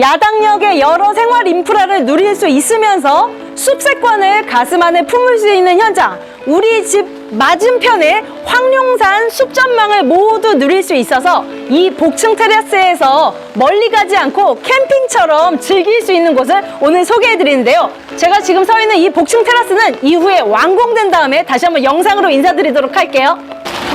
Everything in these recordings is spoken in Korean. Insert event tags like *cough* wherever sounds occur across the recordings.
야당역의 여러 생활 인프라를 누릴 수 있으면서 숲세권을 가슴 안에 품을 수 있는 현장. 우리 집 맞은편에 황룡산 숲전망을 모두 누릴 수 있어서 이 복층 테라스에서 멀리 가지 않고 캠핑처럼 즐길 수 있는 곳을 오늘 소개해 드리는데요. 제가 지금 서 있는 이 복층 테라스는 이후에 완공된 다음에 다시 한번 영상으로 인사드리도록 할게요.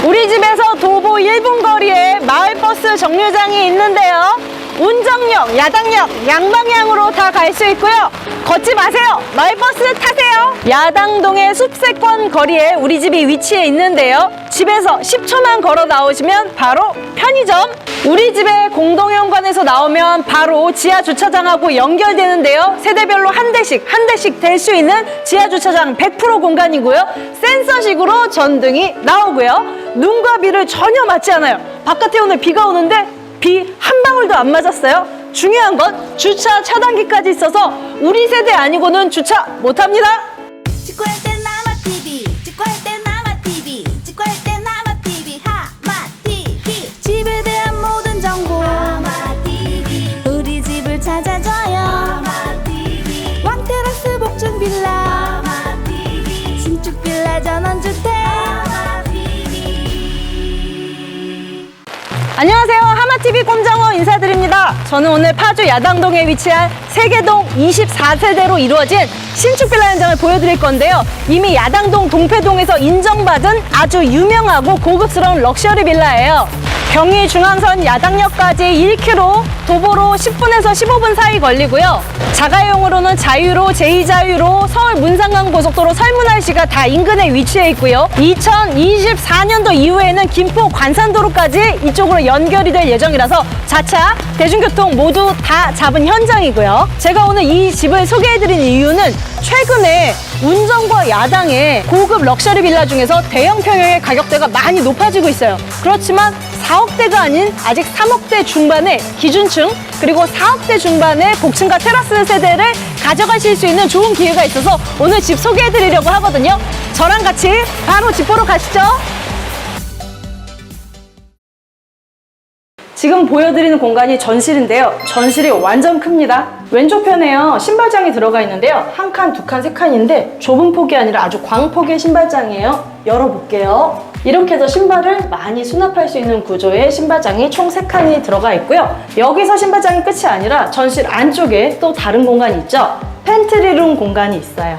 우리 집에서 도보 1분 거리에 마을버스 정류장이 있는데요. 운정역, 야당역, 양방향으로 다 갈 수 있고요. 걷지 마세요. 마을버스 타세요. 야당동의 숲세권 거리에 우리 집이 위치해 있는데요. 집에서 10초만 걸어 나오시면 바로 편의점. 우리 집의 공동현관에서 나오면 바로 지하 주차장하고 연결되는데요. 세대별로 한 대씩, 한 대씩 될 수 있는 지하 주차장 100% 공간이고요. 센서식으로 전등이 나오고요. 눈과 비를 전혀 맞지 않아요. 바깥에 오늘 비가 오는데 비 한 방울도 안 맞았어요. 중요한 건 주차 차단기까지 있어서 우리 세대 아니고는 주차 못 합니다. 찍고 할땐 나마 TV 찍고 할땐 나마 TV 찍고 할땐 나마 TV 하마 TV 집에 대한 모든 정보 하마 TV 우리 집을 찾아줘요 하마 TV 왕테라스 복층 빌라 하마 TV 신축 빌라 전원주택 하마 TV 안녕하세요. 하마TV 꼼장어 인사드립니다. 저는 오늘 파주 야당동에 위치한 세계동 24세대로 이루어진 신축 빌라 현장을 보여드릴 건데요. 이미 야당동 동패동에서 인정받은 아주 유명하고 고급스러운 럭셔리 빌라예요. 경의 중앙선 야당역까지 1km, 도보로 10분에서 15분 사이 걸리고요. 자가용으로는 자유로, 제2자유로, 서울 문상강 고속도로 설문할시가 다 인근에 위치해 있고요. 2024년도 이후에는 김포 관산도로까지 이쪽으로 연결이 될 예정이라서 자차, 대중교통 모두 다 잡은 현장이고요. 제가 오늘 이 집을 소개해드린 이유는 최근에 운정과 야당의 고급 럭셔리 빌라 중에서 대형 평형의 가격대가 많이 높아지고 있어요. 그렇지만 4억대가 아닌 아직 3억대 중반의 기준층 그리고 4억대 중반의 복층과 테라스 세대를 가져가실 수 있는 좋은 기회가 있어서 오늘 집 소개해드리려고 하거든요. 저랑 같이 바로 집 보러 가시죠. 지금 보여드리는 공간이 전실인데요. 전실이 완전 큽니다. 왼쪽 편에요. 신발장이 들어가 있는데요. 한 칸, 두 칸, 세 칸인데 좁은 폭이 아니라 아주 광폭의 신발장이에요. 열어볼게요. 이렇게 해서 신발을 많이 수납할 수 있는 구조의 신발장이 총 세칸이 들어가 있고요. 여기서 신발장이 끝이 아니라 전실 안쪽에 또 다른 공간이 있죠. 팬트리룸 공간이 있어요.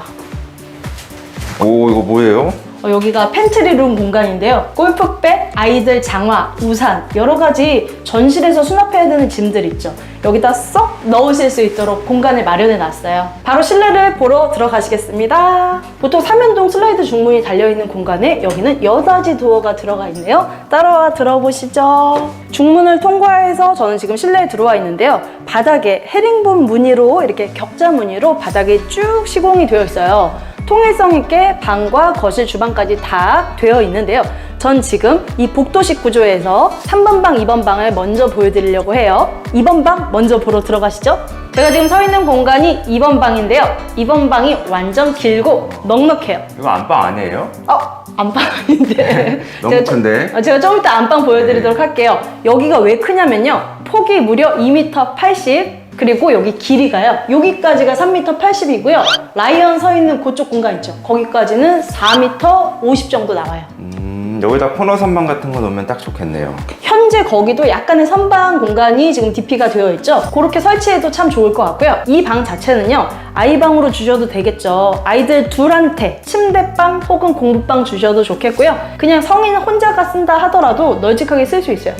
오 이거 뭐예요? 어, 여기가 팬트리룸 공간인데요. 골프백, 아이들 장화, 우산 여러 가지 전실에서 수납해야 되는 짐들 있죠. 여기다 쏙 넣으실 수 있도록 공간을 마련해 놨어요. 바로 실내를 보러 들어가시겠습니다. 보통 3연동 슬라이드 중문이 달려있는 공간에 여기는 여닫이 도어가 들어가 있네요. 따라와 들어보시죠. 중문을 통과해서 저는 지금 실내에 들어와 있는데요. 바닥에 헤링본 무늬로 이렇게 격자 무늬로 바닥에 쭉 시공이 되어 있어요. 통일성 있게 방과 거실, 주방까지 다 되어 있는데요. 전 지금 이 복도식 구조에서 3번 방, 2번 방을 먼저 보여드리려고 해요. 2번 방 먼저 보러 들어가시죠. 제가 지금 서 있는 공간이 2번 방인데요. 2번 방이 완전 길고 넉넉해요. 이거 안방 아니에요? 어? 안방인데. *laughs* 너무 제가 좀- 큰데? 어, 제가 좀 이따 안방 보여드리도록 네. 할게요. 여기가 왜 크냐면요. 폭이 무려 2m 80. 그리고 여기 길이가요. 여기까지가 3m 80이고요. 라이언 서 있는 그쪽 공간 있죠. 거기까지는 4m 50 정도 나와요. 음 여기다 코너 선반 같은 거 놓으면 딱 좋겠네요. 현재 거기도 약간의 선방 공간이 지금 DP가 되어 있죠. 그렇게 설치해도 참 좋을 것 같고요. 이 방 자체는요, 아이방으로 주셔도 되겠죠. 아이들 둘한테 침대방 혹은 공부방 주셔도 좋겠고요. 그냥 성인 혼자가 쓴다 하더라도 널찍하게 쓸 수 있어요.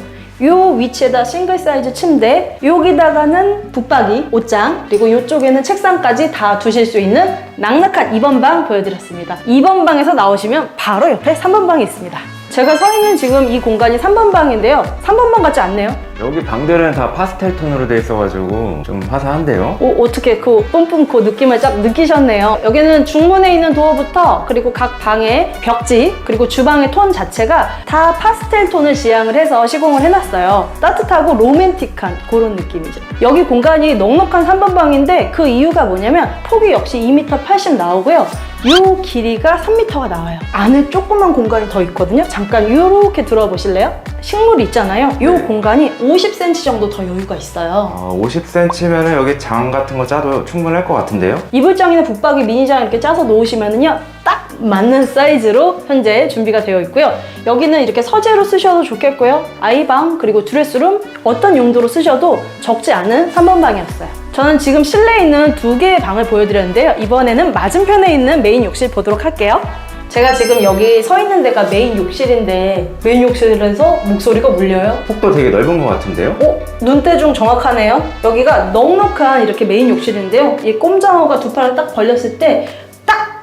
요 위치에다 싱글 사이즈 침대, 여기다가는 붙박이, 옷장, 그리고 이쪽에는 책상까지 다 두실 수 있는 낭낙한 2번 방 보여드렸습니다. 2번 방에서 나오시면 바로 옆에 3번 방이 있습니다. 제가 서 있는 지금 이 공간이 3번 방인데요. 3번 방 같지 않네요? 여기 방들은 다 파스텔 톤으로 돼 있어가지고 좀 화사한데요? 오, 어떻게 그 뿜뿜 그 느낌을 쫙 느끼셨네요. 여기는 중문에 있는 도어부터 그리고 각 방의 벽지 그리고 주방의 톤 자체가 다 파스텔 톤을 지향을 해서 시공을 해놨어요. 따뜻하고 로맨틱한 그런 느낌이죠. 여기 공간이 넉넉한 3번 방인데 그 이유가 뭐냐면 폭이 역시 2m 80 나오고요. 이 길이가 3m가 나와요. 안에 조그만 공간이 더 있거든요. 잠깐 이렇게 들어와 보실래요? 식물 있잖아요. 이 네. 공간이 50cm 정도 더 여유가 있어요. 아, 50cm면 여기 장 같은 거 짜도 충분할 것 같은데요? 이불장이나 붙박이 미니장 이렇게 짜서 놓으시면은요 딱 맞는 사이즈로 현재 준비가 되어 있고요 여기는 이렇게 서재로 쓰셔도 좋겠고요 아이방 그리고 드레스룸 어떤 용도로 쓰셔도 적지 않은 3번 방이었어요 저는 지금 실내에 있는 두 개의 방을 보여드렸는데요 이번에는 맞은편에 있는 메인 욕실 보도록 할게요 제가 지금 여기 서 있는 데가 메인 욕실인데 메인 욕실에서 목소리가 울려요 폭도 되게 넓은 것 같은데요? 어? 눈대중 정확하네요. 여기가 넉넉한 이렇게 메인 욕실인데요. 이 꼼장어가 두 팔을 딱 벌렸을 때딱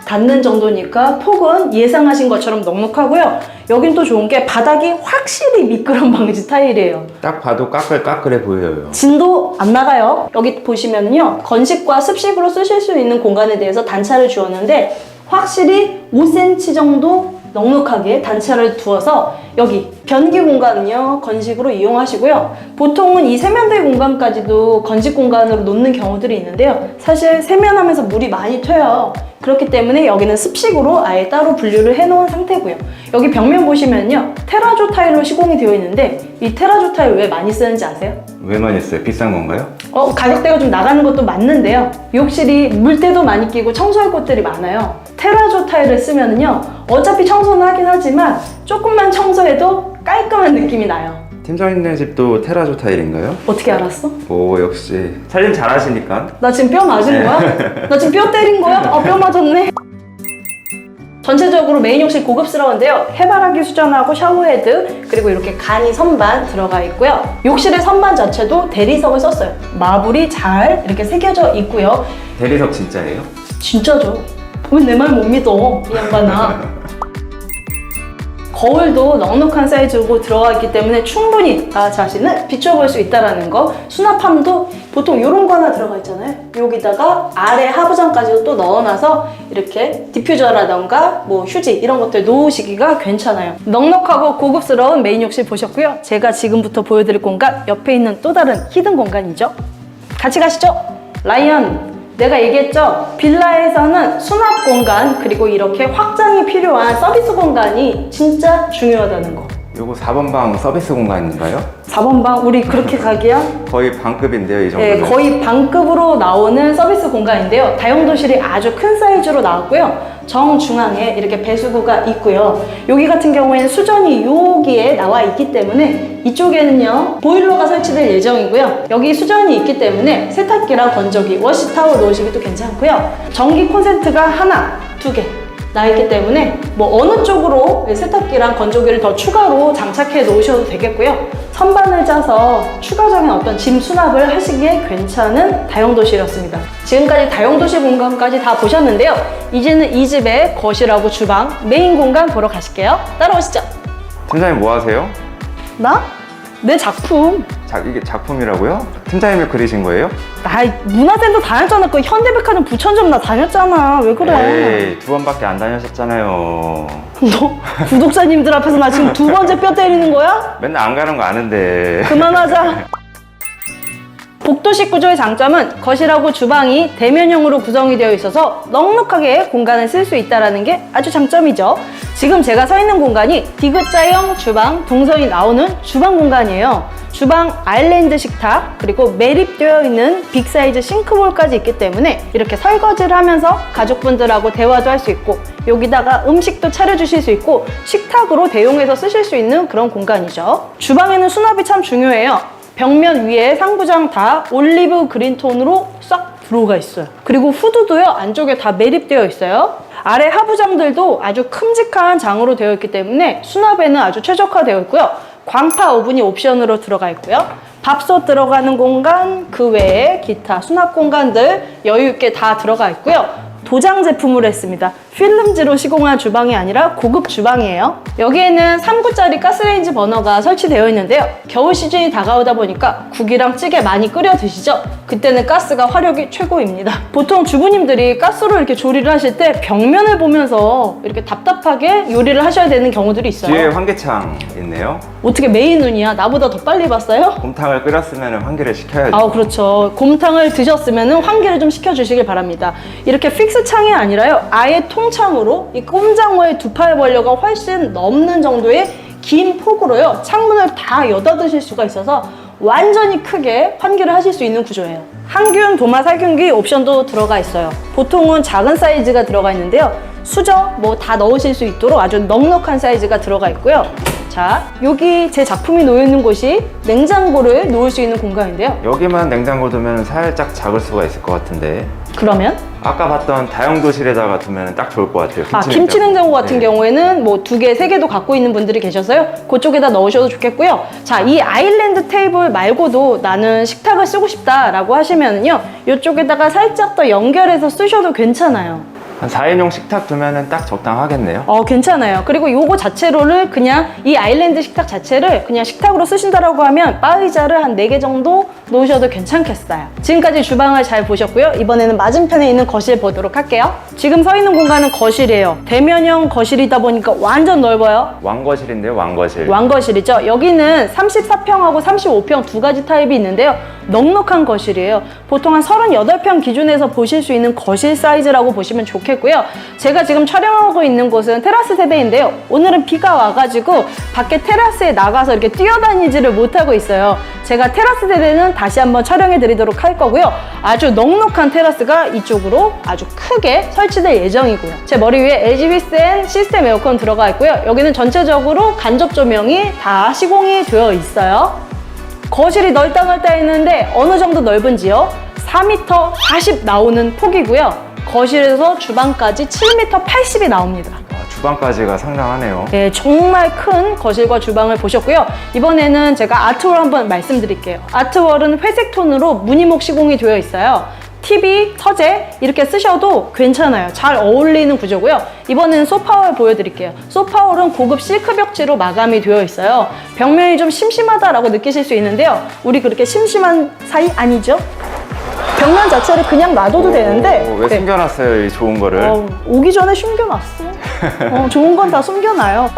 닿는 정도니까 폭은 예상하신 것처럼 넉넉하고요. 여긴 또 좋은 게 바닥이 확실히 미끄럼 방지 타일이에요. 딱 봐도 까끌까끌해 보여요. 진도 안 나가요. 여기 보시면요. 건식과 습식으로 쓰실 수 있는 공간에 대해서 단차를 주었는데 확실히 5cm 정도 넉넉하게 단차를 두어서 여기 변기 공간은요 건식으로 이용하시고요 보통은 이 세면대 공간까지도 건식 공간으로 놓는 경우들이 있는데요 사실 세면하면서 물이 많이 튀어요 그렇기 때문에 여기는 습식으로 아예 따로 분류를 해놓은 상태고요 여기 벽면 보시면요 테라조 타일로 시공이 되어 있는데 이 테라조 타일 왜 많이 쓰는지 아세요? 왜 많이 했어요? 비싼 건가요? 어, 가격대가 좀 나가는 것도 맞는데요. 욕실이 물때도 많이 끼고 청소할 곳들이 많아요. 테라조 타일을 쓰면은요, 어차피 청소는 하긴 하지만 조금만 청소해도 깔끔한 느낌이 나요. 팀장님네 집도 테라조 타일인가요? 어떻게 알았어? 오 역시 살림 잘하시니까 나 지금 뼈 맞은 거야? 나 지금 뼈 때린 거야? 어, 뼈 맞았네. 전체적으로 메인 욕실 고급스러운데요. 해바라기 수전하고 샤워헤드 그리고 이렇게 간이 선반 들어가 있고요. 욕실의 선반 자체도 대리석을 썼어요. 마블이 잘 이렇게 새겨져 있고요. 대리석 진짜예요? 진짜죠. 왜 내 말 못 믿어, 이 양반아. 거울도 넉넉한 사이즈로 들어가 있기 때문에 충분히 나 자신을 비춰볼 수 있다는 거. 수납함도 보통 이런 거 하나 들어가 있잖아요. 여기다가 아래 하부장까지도 또 넣어놔서 이렇게 디퓨저라던가 뭐 휴지 이런 것들 놓으시기가 괜찮아요. 넉넉하고 고급스러운 메인 욕실 보셨고요. 제가 지금부터 보여드릴 공간 옆에 있는 또 다른 히든 공간이죠. 같이 가시죠. 라이언, 내가 얘기했죠. 빌라에서는 수납 공간 그리고 이렇게 확장이 필요한 서비스 공간이 진짜 중요하다는 거. 요거 4번 방 서비스 공간인가요? 4번 방 우리 그렇게 *laughs* 가기야? 거의 방급인데요 이 네, 정도면 거의 방급으로 나오는 서비스 공간인데요. 다용도실이 아주 큰 사이즈로 나왔고요. 정중앙에 이렇게 배수구가 있고요. 여기 같은 경우에는 수전이 여기에 나와 있기 때문에 이쪽에는요 보일러가 설치될 예정이고요. 여기 수전이 있기 때문에 세탁기랑 건조기, 워시타워 놓으시기도 괜찮고요. 전기 콘센트가 하나, 두 개. 나 있기 때문에 뭐 어느 쪽으로 세탁기랑 건조기를 더 추가로 장착해 놓으셔도 되겠고요. 선반을 짜서 추가적인 어떤 짐 수납을 하시기에 괜찮은 다용도실이었습니다. 지금까지 다용도실 공간까지 다 보셨는데요. 이제는 이 집의 거실하고 주방, 메인 공간 보러 가실게요. 따라오시죠. 팀장님 뭐 하세요? 나? 내 작품. 자, 이게 작품이라고요? 팀장님이 그리신 거예요? 나 문화센터 다녔잖아. 그 현대백화점 부천점 나 다녔잖아. 왜 그래? 에이 두 번밖에 안 다녔었잖아요 *laughs* 너 구독자님들 앞에서 나 지금 두 번째 뼈 때리는 거야? 맨날 안 가는 거 아는데 그만하자. *laughs* 복도식 구조의 장점은 거실하고 주방이 대면형으로 구성이 되어 있어서 넉넉하게 공간을 쓸 수 있다는 게 아주 장점이죠. 지금 제가 서 있는 공간이 디귿자형 주방 동선이 나오는 주방 공간이에요. 주방 아일랜드 식탁 그리고 매립되어 있는 빅사이즈 싱크볼까지 있기 때문에 이렇게 설거지를 하면서 가족분들하고 대화도 할 수 있고 여기다가 음식도 차려주실 수 있고 식탁으로 대용해서 쓰실 수 있는 그런 공간이죠. 주방에는 수납이 참 중요해요. 벽면 위에 상부장 다 올리브 그린 톤으로 싹 들어가 있어요. 그리고 후드도요, 안쪽에 다 매립되어 있어요. 아래 하부장들도 아주 큼직한 장으로 되어 있기 때문에 수납에는 아주 최적화되어 있고요. 광파 오븐이 옵션으로 들어가 있고요. 밥솥 들어가는 공간, 그 외에 기타 수납 공간들 여유 있게 다 들어가 있고요. 도장 제품으로 했습니다. 필름지로 시공한 주방이 아니라 고급 주방이에요. 여기에는 3구짜리 가스레인지 버너가 설치되어 있는데요. 겨울 시즌이 다가오다 보니까 국이랑 찌개 많이 끓여 드시죠? 그때는 가스가 화력이 최고입니다. 보통 주부님들이 가스로 이렇게 조리를 하실 때 벽면을 보면서 이렇게 답답하게 요리를 하셔야 되는 경우들이 있어요. 뒤에 환기창 있네요 어떻게 메인 눈이야? 나보다 더 빨리 봤어요? 곰탕을 끓였으면 환기를 시켜야죠 아, 그렇죠. 곰탕을 드셨으면 환기를 좀 시켜주시길 바랍니다. 이렇게 픽스 창이 아니라요. 아예 통 통창으로 이 꼼장어의 두 팔 벌려가 훨씬 넘는 정도의 긴 폭으로요. 창문을 다 여닫으실 수가 있어서 완전히 크게 환기를 하실 수 있는 구조예요. 항균 도마 살균기 옵션도 들어가 있어요. 보통은 작은 사이즈가 들어가 있는데요. 수저 뭐 다 넣으실 수 있도록 아주 넉넉한 사이즈가 들어가 있고요. 자, 여기 제 작품이 놓여 있는 곳이 냉장고를 놓을 수 있는 공간인데요. 여기만 냉장고 두면 살짝 작을 수가 있을 것 같은데 그러면 아까 봤던 다용도실에다가 두면 딱 좋을 것 같아요. 아, 김치 냉장고 같은 네. 경우에는 뭐 두 개, 세 개도 갖고 있는 분들이 계셔서요. 그쪽에다 넣으셔도 좋겠고요. 자, 이 아일랜드 테이블 말고도 나는 식탁을 쓰고 싶다라고 하시면요. 이쪽에다가 살짝 더 연결해서 쓰셔도 괜찮아요. 한 4인용 식탁 두면은 딱 적당하겠네요. 어, 괜찮아요. 그리고 요거 자체로를 그냥 이 아일랜드 식탁 자체를 그냥 식탁으로 쓰신다라고 하면 바 의자를 한 네 개 정도 놓으셔도 괜찮겠어요. 지금까지 주방을 잘 보셨고요. 이번에는 맞은편에 있는 거실 보도록 할게요. 지금 서 있는 공간은 거실이에요. 대면형 거실이다 보니까 완전 넓어요. 왕거실인데요, 왕거실. 왕거실이죠. 여기는 34평하고 35평 두 가지 타입이 있는데요. 넉넉한 거실이에요. 보통 한 38평 기준에서 보실 수 있는 거실 사이즈라고 보시면 좋겠고요. 제가 지금 촬영하고 있는 곳은 테라스 세대인데요. 오늘은 비가 와가지고 밖에 테라스에 나가서 이렇게 뛰어다니지를 못하고 있어요. 제가 테라스 세대는 다시 한번 촬영해 드리도록 할 거고요. 아주 넉넉한 테라스가 이쪽으로 아주 크게 설치될 예정이고요. 제 머리 위에 LG 휘센 시스템 에어컨 들어가 있고요. 여기는 전체적으로 간접 조명이 다 시공이 되어 있어요. 거실이 넓다 넓다 했는데 어느 정도 넓은지요? 4m 40 나오는 폭이고요. 거실에서 주방까지 7m 80이 나옵니다. 아, 주방까지가 상당하네요. 네, 정말 큰 거실과 주방을 보셨고요. 이번에는 제가 아트월 한번 말씀드릴게요. 아트월은 회색 톤으로 무늬목 시공이 되어 있어요. TV, 서재 이렇게 쓰셔도 괜찮아요. 잘 어울리는 구조고요. 이번에는 소파월 보여드릴게요. 소파월은 고급 실크 벽지로 마감이 되어 있어요. 벽면이 좀 심심하다라고 느끼실 수 있는데요. 우리 그렇게 심심한 사이 아니죠? 벽면 자체를 그냥 놔둬도 되는데 오, 왜 네. 숨겨놨어요, 이 좋은 거를? 어, 오기 전에 숨겨놨어. 어, 좋은 건 다 숨겨놔요.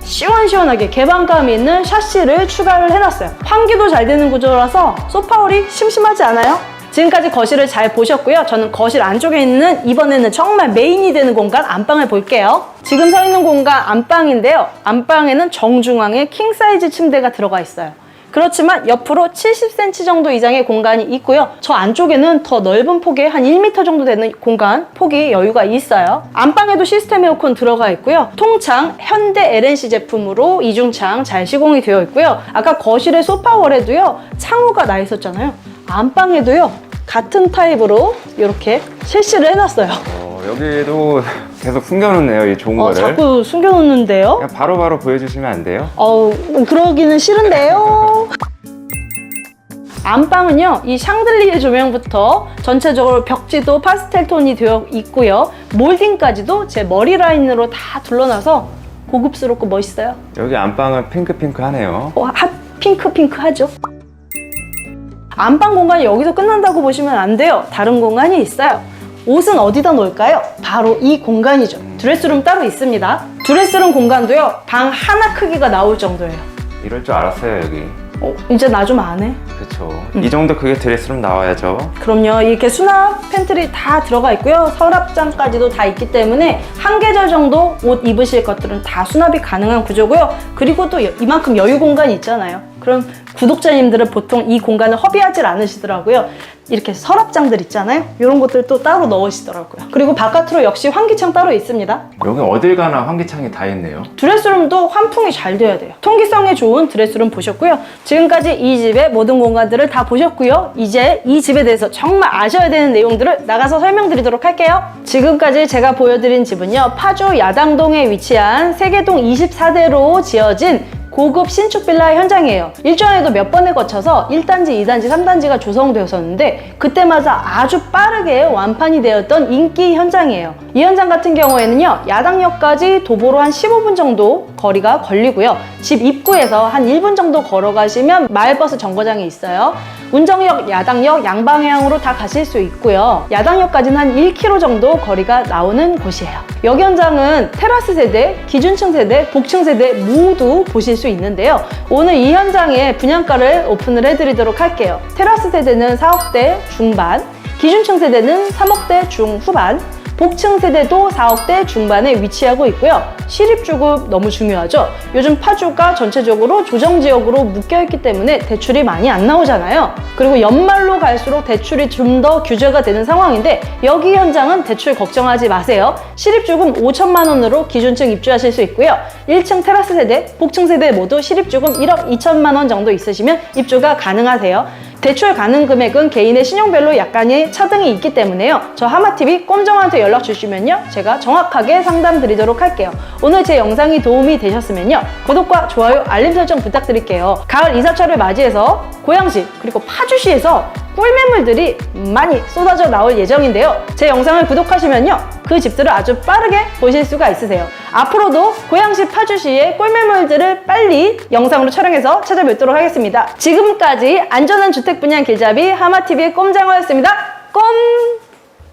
시원시원하게 개방감 있는 샤시를 추가를 해놨어요. 환기도 잘 되는 구조라서 소파홀이 심심하지 않아요? 지금까지 거실을 잘 보셨고요. 저는 거실 안쪽에 있는 이번에는 정말 메인이 되는 공간 안방을 볼게요. 지금 서 있는 공간 안방인데요. 안방에는 정중앙에 킹사이즈 침대가 들어가 있어요. 그렇지만 옆으로 70cm 정도 이상의 공간이 있고요. 저 안쪽에는 더 넓은 폭의 한 1m 정도 되는 공간, 폭이 여유가 있어요. 안방에도 시스템 에어컨 들어가 있고요. 통창 현대 LNC 제품으로 이중창 잘 시공이 되어 있고요. 아까 거실의 소파월에도요. 창호가 나 있었잖아요. 안방에도요. 같은 타입으로 이렇게 실시를 해놨어요. 어, 여기도 계속 숨겨놓네요, 이 좋은 어, 거를. 자꾸 숨겨놓는데요. 그냥 바로바로 보여주시면 안 돼요? 어우, 그러기는 싫은데요. 안방은요, 이 샹들리에 조명부터 전체적으로 벽지도 파스텔 톤이 되어 있고요. 몰딩까지도 제 머리 라인으로 다 둘러놔서 고급스럽고 멋있어요. 여기 안방은 핑크핑크하네요. 어, 핫 핑크 핑크 하죠. 안방 공간이 여기서 끝난다고 보시면 안 돼요. 다른 공간이 있어요. 옷은 어디다 놓을까요? 바로 이 공간이죠. 드레스룸 따로 있습니다. 드레스룸 공간도요, 방 하나 크기가 나올 정도예요. 이럴 줄 알았어요, 여기. 어, 이제 나좀안 해? 그쵸. 음. 이 정도 그게 드레스룸 나와야죠. 그럼요. 이렇게 수납 팬트리 다 들어가 있고요. 서랍장까지도 다 있기 때문에 한 계절 정도 옷 입으실 것들은 다 수납이 가능한 구조고요. 그리고 또 여- 이만큼 여유 공간이 있잖아요. 그럼 구독자님들은 보통 이 공간을 허비하지 않으시더라고요. 이렇게 서랍장들 있잖아요. 이런 것들 또 따로 넣으시더라고요. 그리고 바깥으로 역시 환기창 따로 있습니다. 여기 어딜 가나 환기창이 다 있네요. 드레스룸도 환풍이 잘 돼야 돼요. 통기성에 좋은 드레스룸 보셨고요. 지금까지 이 집의 모든 공간들을 다 보셨고요. 이제 이 집에 대해서 정말 아셔야 되는 내용들을 나가서 설명드리도록 할게요. 지금까지 제가 보여드린 집은요. 파주 야당동에 위치한 세계동 24대로 지어진 고급 신축 빌라 현장이에요. 일전에도 몇 번에 거쳐서 1단지, 2단지, 3단지가 조성되었었는데 그때마다 아주 빠르게 완판이 되었던 인기 현장이에요. 이 현장 같은 경우에는요. 야당역까지 도보로 한 15분 정도 거리가 걸리고요. 집 입구에서 한 1분 정도 걸어가시면 마을버스 정거장이 있어요. 운정역, 야당역 양방향으로 다 가실 수 있고요. 야당역까지는 한 1km 정도 거리가 나오는 곳이에요. 여기 현장은 테라스 세대, 기준층 세대, 복층 세대 모두 보실 수 있는데요. 오늘 이 현장에 분양가를 오픈을 해드리도록 할게요. 테라스 세대는 4억대 중반, 기준층 세대는 3억대 중후반, 복층 세대도 4억대 중반에 위치하고 있고요. 시립 주급 너무 중요하죠. 요즘 파주가 전체적으로 조정 지역으로 묶여 있기 때문에 대출이 많이 안 나오잖아요. 그리고 연말로 갈수록 대출이 좀 더 규제가 되는 상황인데 여기 현장은 대출 걱정하지 마세요. 시립 주금 5천만 원으로 기준층 입주하실 수 있고요. 1층 테라스 세대, 복층 세대 모두 시립 주금 1억 2천만 원 정도 있으시면 입주가 가능하세요. 대출 가능 금액은 개인의 신용별로 약간의 차등이 있기 때문에요. 저 하마TV 꼼정한테 연락 주시면요. 제가 정확하게 상담 드리도록 할게요. 오늘 제 영상이 도움이 되셨으면요. 구독과 좋아요, 알림 설정 부탁드릴게요. 가을 이사철을 맞이해서 고양시 그리고 파주시에서 꿀매물들이 많이 쏟아져 나올 예정인데요. 제 영상을 구독하시면요. 그 집들을 아주 빠르게 보실 수가 있으세요. 앞으로도 고양시 파주시의 꿀매물들을 빨리 영상으로 촬영해서 찾아뵙도록 하겠습니다. 지금까지 안전한 주택 분양 길잡이 하마TV의 꼼장어였습니다. 꼼!